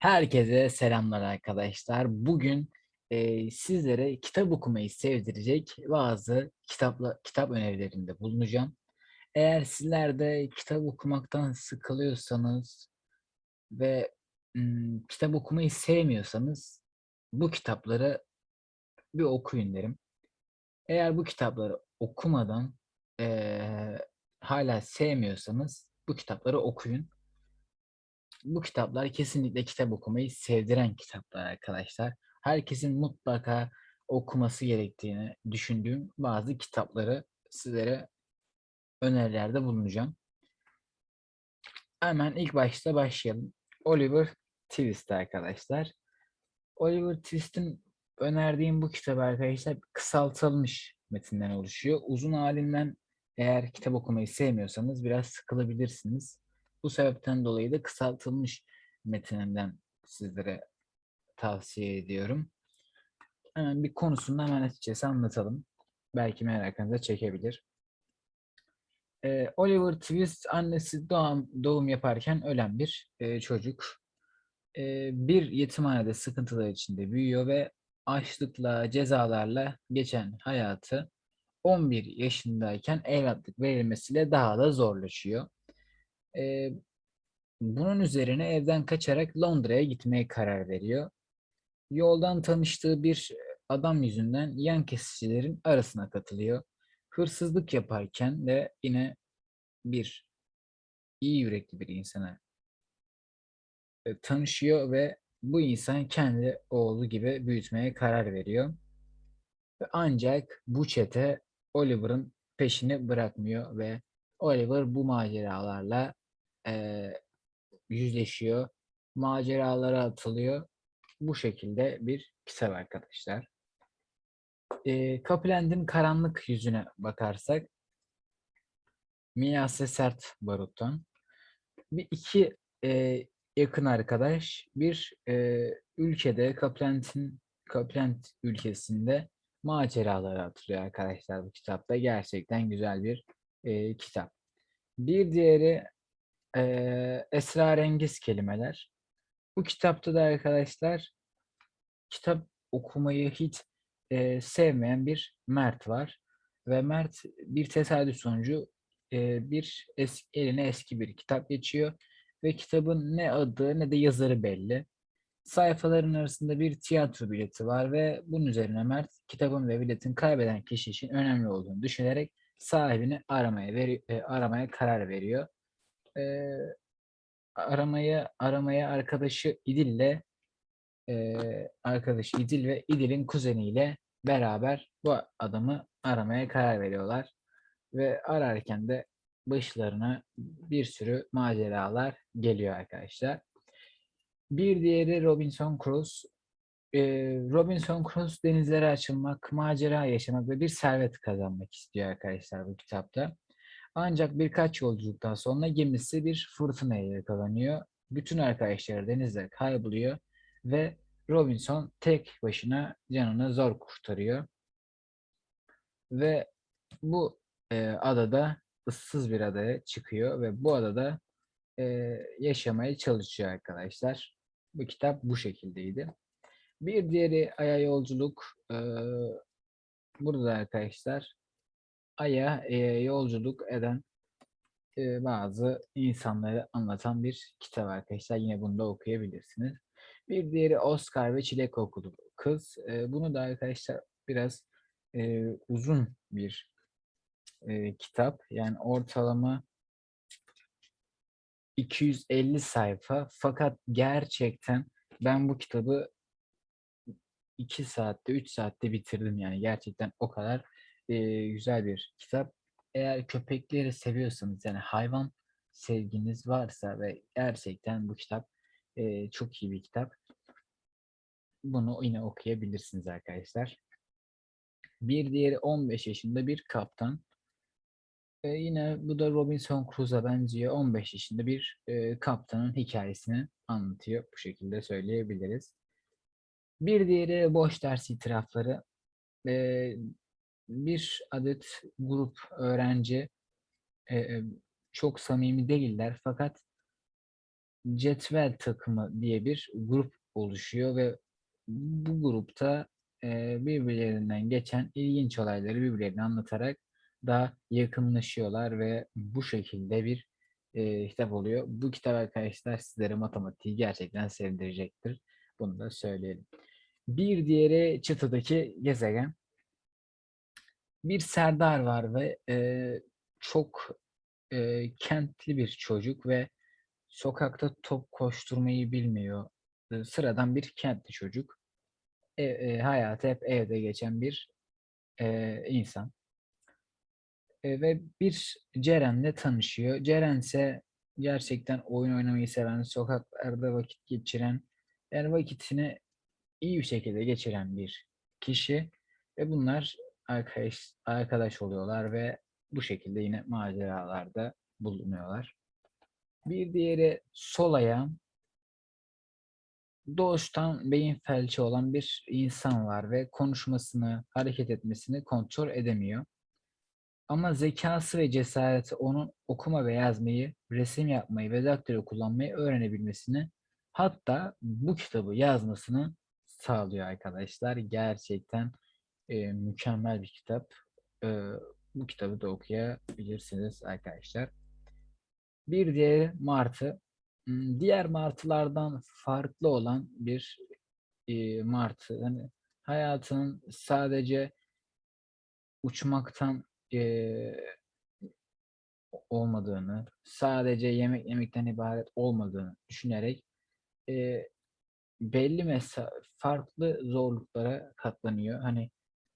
Herkese selamlar arkadaşlar. Bugün eee, sizlere kitap okumayı sevdirecek bazı kitapla kitap önerilerinde bulunacağım. Eğer sizler de kitap okumaktan sıkılıyorsanız ve ım, kitap okumayı sevmiyorsanız bu kitapları bir okuyun derim. Eğer bu kitapları okumadan eee hala sevmiyorsanız bu kitapları okuyun. Bu kitaplar kesinlikle kitap okumayı sevdiren kitaplar arkadaşlar. Herkesin mutlaka okuması gerektiğini düşündüğüm bazı kitapları sizlere önerilerde bulunacağım. Hemen ilk başta başlayalım. Oliver Twist arkadaşlar. Oliver Twist'in önerdiğim bu kitap arkadaşlar kısaltılmış metinden oluşuyor. Uzun halinden eğer kitap okumayı sevmiyorsanız biraz sıkılabilirsiniz. Bu sebepten dolayı da kısaltılmış metinden sizlere tavsiye ediyorum. Hemen bir konusunu hemen açıkçası anlatalım. Belki merakınıza çekebilir. Ee, Oliver Twist annesi doğum, doğum yaparken ölen bir e, çocuk. Ee, bir yetimhanede sıkıntılar içinde büyüyor ve açlıkla, cezalarla geçen hayatı 11 yaşındayken evlatlık verilmesiyle daha da zorlaşıyor. Ee, bunun üzerine evden kaçarak Londra'ya gitmeye karar veriyor. Yoldan tanıştığı bir adam yüzünden yan kesicilerin arasına katılıyor. Hırsızlık yaparken de yine bir iyi yürekli bir insana e, tanışıyor ve bu insan kendi oğlu gibi büyütmeye karar veriyor. Ve ancak bu çete Oliver'ın peşini bırakmıyor ve Oliver bu maceralarla eee, yüzleşiyor. Maceralara atılıyor. Bu şekilde bir kitap arkadaşlar. Eee Copland'in karanlık yüzüne bakarsak Miyase Sert Barut'tan bir iki eee, yakın arkadaş bir eee, ülkede Copland'in Copland ülkesinde maceralara atılıyor arkadaşlar bu kitapta. Gerçekten güzel bir eee, kitap. Bir diğeri eee Esrarengiz Kelimeler. Bu kitapta da arkadaşlar kitap okumayı hiç eee, sevmeyen bir Mert var. Ve Mert bir tesadüf sonucu eee, bir es eline eski bir kitap geçiyor ve kitabın ne adı ne de yazarı belli. Sayfaların arasında bir tiyatro bileti var ve bunun üzerine Mert kitabın ve biletin kaybeden kişi için önemli olduğunu düşünerek sahibini aramaya veri eee, aramaya karar veriyor. Eee, aramaya aramaya arkadaşı İdil'le eee, arkadaşı İdil ve İdil'in kuzeniyle beraber bu adamı aramaya karar veriyorlar. Ve ararken de başlarına bir sürü maceralar geliyor arkadaşlar. Bir diğeri Robinson Crusoe. Robinson Crusoe denizlere açılmak, macera yaşamak ve bir servet kazanmak istiyor arkadaşlar bu kitapta. Ancak birkaç yolculuktan sonra gemisi bir fırtınaya yakalanıyor. Bütün arkadaşları denizde kayboluyor ve Robinson tek başına canını zor kurtarıyor. Ve bu eee, adada ıssız bir adaya çıkıyor ve bu adada eee, yaşamaya çalışıyor arkadaşlar. Bu kitap bu şekildeydi. Bir diğeri Ay'a Yolculuk. Eee, burada arkadaşlar Ay'a eee, yolculuk eden eee, bazı insanları anlatan bir kitap arkadaşlar. Yine bunu da okuyabilirsiniz. Bir diğeri Oscar ve Çilek Kokulu Kız. Eee, bunu da arkadaşlar biraz eee, uzun bir eee, kitap. Yani ortalama 250 sayfa. Fakat gerçekten ben bu kitabı 2 saatte, 3 saatte bitirdim yani. Gerçekten o kadar eee, güzel bir kitap. Eğer köpekleri seviyorsanız yani hayvan sevginiz varsa ve gerçekten bu kitap eee, çok iyi bir kitap. Bunu yine okuyabilirsiniz arkadaşlar. Bir diğeri 15 yaşında bir kaptan. Eee, yine bu da Robinson Crusoe'a benziyor. 15 yaşında bir eee, kaptanın hikayesini anlatıyor. Bu şekilde söyleyebiliriz. Bir diğeri Boş Ders İtirafları. Eee, bir adet grup öğrenci eee, çok samimi değiller fakat Cetvel takımı diye bir grup oluşuyor ve bu grupta e, birbirlerinden geçen ilginç olayları birbirlerine anlatarak daha yakınlaşıyorlar ve bu şekilde bir e, kitap oluyor. Bu kitap arkadaşlar sizlere matematiği gerçekten sevdirecektir. Bunu da söyleyelim. Bir diğeri çıtıdaki gezegen. Bir Serdar var ve e, çok e, kentli bir çocuk ve sokakta top koşturmayı bilmiyor. E, sıradan bir kentli çocuk. E, e, hayatı hep evde geçen bir e, insan. E, ve bir Ceren'le tanışıyor. Ceren ise gerçekten oyun oynamayı seven, sokaklarda vakit geçiren, yani vakitini iyi bir şekilde geçiren bir kişi ve bunlar arkadaş arkadaş oluyorlar ve bu şekilde yine maceralarda bulunuyorlar. Bir diğeri sol ayağın doğuştan beyin felci olan bir insan var ve konuşmasını, hareket etmesini kontrol edemiyor. Ama zekası ve cesareti onun okuma ve yazmayı, resim yapmayı ve daktilo kullanmayı öğrenebilmesini hatta bu kitabı yazmasını sağlıyor arkadaşlar. Gerçekten e, mükemmel bir kitap. E, bu kitabı da okuyabilirsiniz arkadaşlar. Bir diğeri martı. Hmm, Diğer martılardan farklı olan bir e, martı. Yani hayatının sadece uçmaktan e, olmadığını, sadece yemek yemekten ibaret olmadığını düşünerek e, belli mesa farklı zorluklara katlanıyor. Hani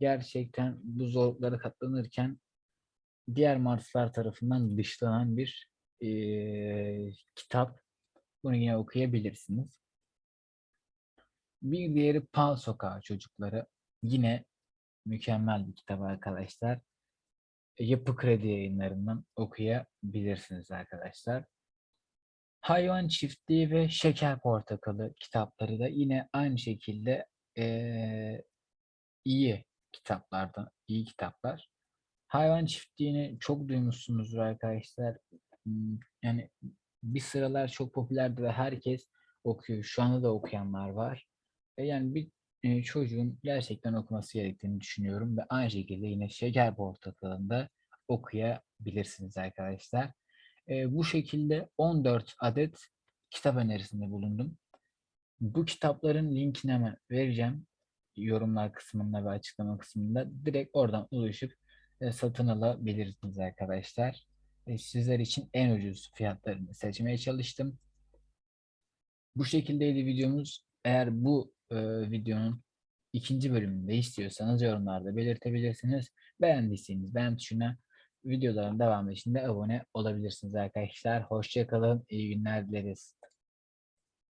gerçekten bu zorluklara katlanırken diğer martılar tarafından dışlanan bir e, kitap. Bunu yine okuyabilirsiniz. Bir diğeri Pal Sokağı Çocukları. Yine mükemmel bir kitap arkadaşlar. Yapı Kredi yayınlarından okuyabilirsiniz arkadaşlar. Hayvan Çiftliği ve Şeker Portakalı kitapları da yine aynı şekilde eee, iyi kitaplardan, iyi kitaplar. Hayvan Çiftliği'ni çok duymuşsunuzdur arkadaşlar. Yani bir sıralar çok popülerdi ve herkes okuyor. Şu anda da okuyanlar var. Yani bir e, çocuğun gerçekten okuması gerektiğini düşünüyorum ve aynı şekilde yine Şeker Portakalı'nda okuyabilirsiniz arkadaşlar. E, bu şekilde 14 adet kitap önerisinde bulundum. Bu kitapların linkini vereceğim. Yorumlar kısmında ve açıklama kısmında. Direkt oradan ulaşıp e, satın alabilirsiniz arkadaşlar. E, sizler için en ucuz fiyatlarını seçmeye çalıştım. Bu şekildeydi videomuz. Eğer bu e, videonun ikinci bölümünü de istiyorsanız yorumlarda belirtebilirsiniz. Beğendiyseniz beğen tuşuna videoların devamı için de abone olabilirsiniz arkadaşlar. Hoşçakalın. İyi günler dileriz.